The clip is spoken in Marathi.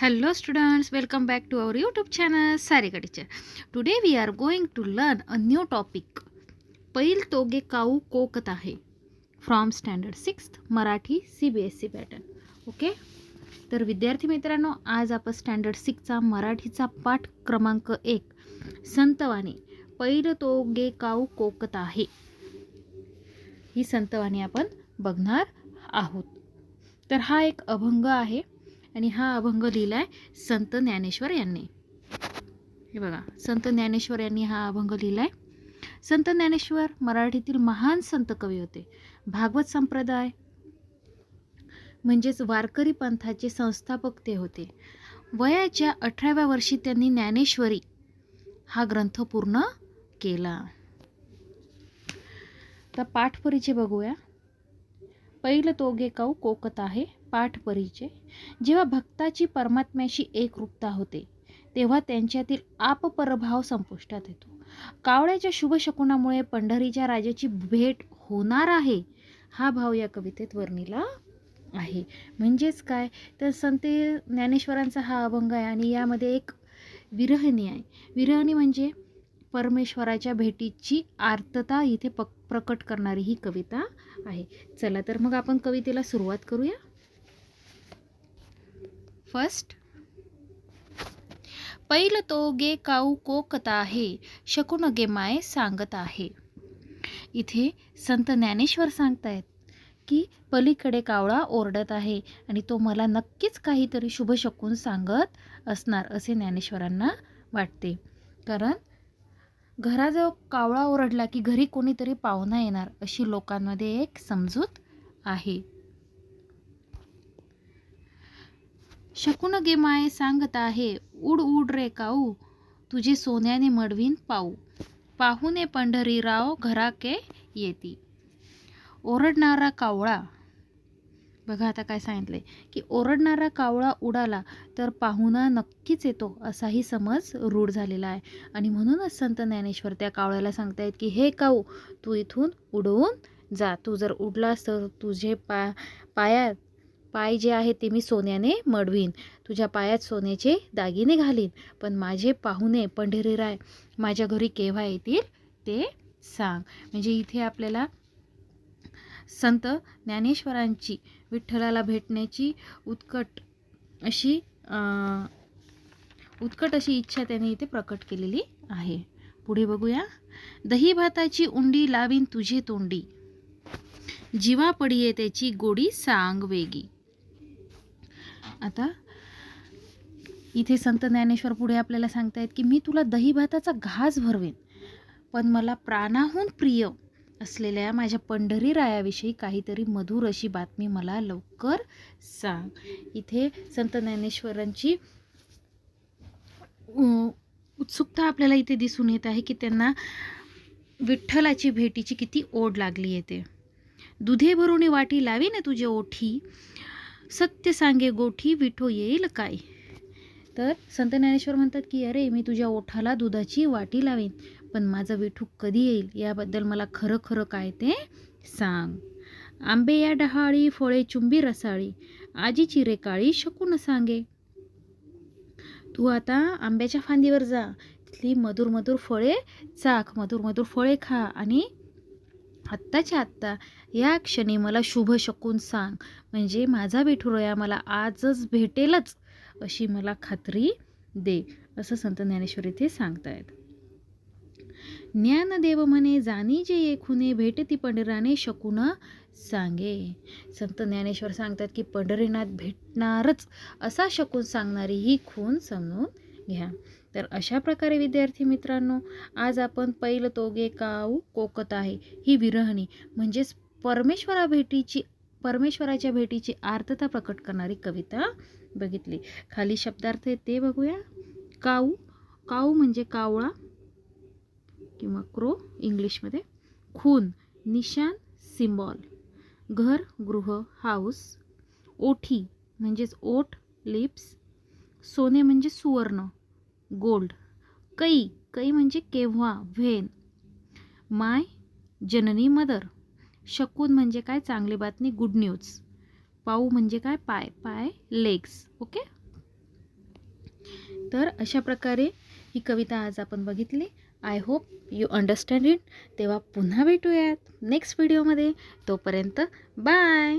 Hello students, welcome back to our YouTube channel Sarika Teacher. Today we are going to learn a new topic. पैल तोगे काऊ कोकत आहे from standard sixth Marathi C B S C pattern okay तर विद्यार्थी मित्रांनो आज आपण स्टँडर्ड सिक्सचा मराठीचा पाठ क्रमांक एक. संतवाणी. पैल तोगे काऊ कोकत आहे ही संतवाणी आपण बघणार आहोत. तर हा एक अभंग आहे. आणि हा अभंग लिहिला आहे संत ज्ञानेश्वर यांनी. हे बघा संत ज्ञानेश्वर यांनी हा अभंग लिहिला आहे संत ज्ञानेश्वर मराठीतील महान संत कवी होते. भागवत संप्रदाय म्हणजेच वारकरी पंथाचे संस्थापक ते होते. वयाच्या अठराव्या वर्षी त्यांनी ज्ञानेश्वरी हा ग्रंथ पूर्ण केला. तर पाठ परिचय बघूया. पहिलं तोगे काऊ कोकत आहे पाठ परिचय जेव्हा भक्ताची परमात्म्याशी एकरूपता होते तेव्हा त्यांच्यातील आपपरभाव संपुष्टात येतो. कावळ्याच्या शुभशकुनामुळे पंढरीच्या राजाची भेट होणार आहे हा भाव या कवितेत वर्णिला आहे. म्हणजेच काय? तर संत ज्ञानेश्वरांचा हा अभंग आहे आणि यामध्ये एक विरहणी आहे. विरहणी म्हणजे परमेश्वराच्या भेटीची आर्तता इथे पक प्रकट करणारी ही कविता आहे. चला तर मग आपण कवितेला सुरुवात करूया. फर्स्ट पैल तो गे काऊ कोकत आहे शकुन गे माय सांगत आहे. इथे संत ज्ञानेश्वर सांगतायत की पलीकडे कावळा ओरडत आहे आणि तो मला नक्कीच काहीतरी शुभ शकून सांगत असणार असे ज्ञानेश्वरांना वाटते. कारण घराजवळ कावळा ओरडला की घरी कोणीतरी पाहुणा येणार अशी लोकांमध्ये एक समजूत आहे. शकुन गे माय सांगत आहे उड उड रे काऊ तुझे सोन्याने मडवीन पाऊ. पाहुणे पंढरीराव घराके येती. ओरडणारा कावळा बघा आता काय सांगितलं आहे की ओरडणारा कावळा उडाला तर पाहुणा नक्कीच येतो असाही समज रूढ झालेला आहे. आणि म्हणूनच संत ज्ञानेश्वर त्या कावळ्याला सांगतायत की हे काऊ तू इथून उडवून जा. तू जर उडलास तर तुझे पा पायात पाय जे आहे ते मी सोन्याने मडवीन. तुझ्या पायात सोन्याचे दागिने घालीन. पण माझे पाहुणे पंढरीराय माझ्या घरी केव्हा येतील ते सांग. म्हणजे इथे आपल्याला संत ज्ञानेश्वरांची विठ्ठलाला भेटण्याची उत्कट अशी उत्कट अशी इच्छा त्याने इथे प्रकट केलेली आहे. पुढे बघूया. दही भाताची उंडी लावीन तुझे तोंडी. जीवा पडिये त्याची गोडी सांग वेगी. आता इथे संत ज्ञानेश्वर पुढे आपल्याला सांगतायत की मी तुला दही भाताचा घास भरवेन पण मला प्राणाहून प्रिय असलेल्या माझ्या पंढरी रायाविषयी काहीतरी मधुर अशी बातमी मला लवकर सांग. इथे संत ज्ञानेश्वरांची उत्सुकता आपल्याला इथे दिसून येत आहे की त्यांना विठ्ठलाची भेटीची किती ओढ लागली येते. दुधे भरून वाटी लावी ना तुझे ओठी. सत्य सांगे गोठी विठो येईल काय? तर संत ज्ञानेश्वर म्हणतात की अरे मी तुझ्या ओठाला दुधाची वाटी लावेन पण माझं विठू कधी येईल? याबद्दल मला खरं खरं काय ते सांग. आंबे या डहाळी फळे चुंबी रसाळी आजी चिरे काळी शकून सांगे. तू आता आंब्याच्या फांदीवर जा तिथली मधुर मधुर फळे चाख मधुर मधुर फळे खा आणि आत्ताच्या आत्ता या क्षणी मला शुभ शकून सांग. म्हणजे माझा विठुरया मला आजच भेटेलच. अशी मला खात्री दे असं संत ज्ञानेश्वर इथे सांगतायत. ज्ञानदेव म्हणे जाणी जे येखुने भेटती पंढराने शकून सांगे. संत ज्ञानेश्वर सांगतात की पंढरीनाथ भेटणारच असा शकून सांगणारी ही खून समजून घ्या. तर अशा प्रकारे विद्यार्थी मित्रांनो आज आपण पैल तोगे काऊ कोकत आहे ही विरहणी म्हणजेच परमेश्वरा भेटीची परमेश्वराच्या भेटीची आर्तता प्रकट करणारी कविता बघितली. खाली शब्दार्थ आहे ते बघूया. काऊ काऊ म्हणजे कावळा किंवा क्रो इंग्लिशमध्ये. खून निशान सिम्बॉल घर गृह हाऊस. ओठी म्हणजेच ओठ लिप्स. सोने म्हणजे सुवर्ण गोल्ड. कई कै म्हणजे केव्हा व्हेन. My Janani mother. शकून म्हणजे काय? चांगली बातमी गुड न्यूज पाऊ म्हणजे काय? पाय पाय लेग्स ओके तर अशा प्रकारे ही कविता आज आपण बघितली. I hope you understand it तेव्हा पुन्हा भेटूयात नेक्स्ट व्हिडिओमध्ये तोपर्यंत बाय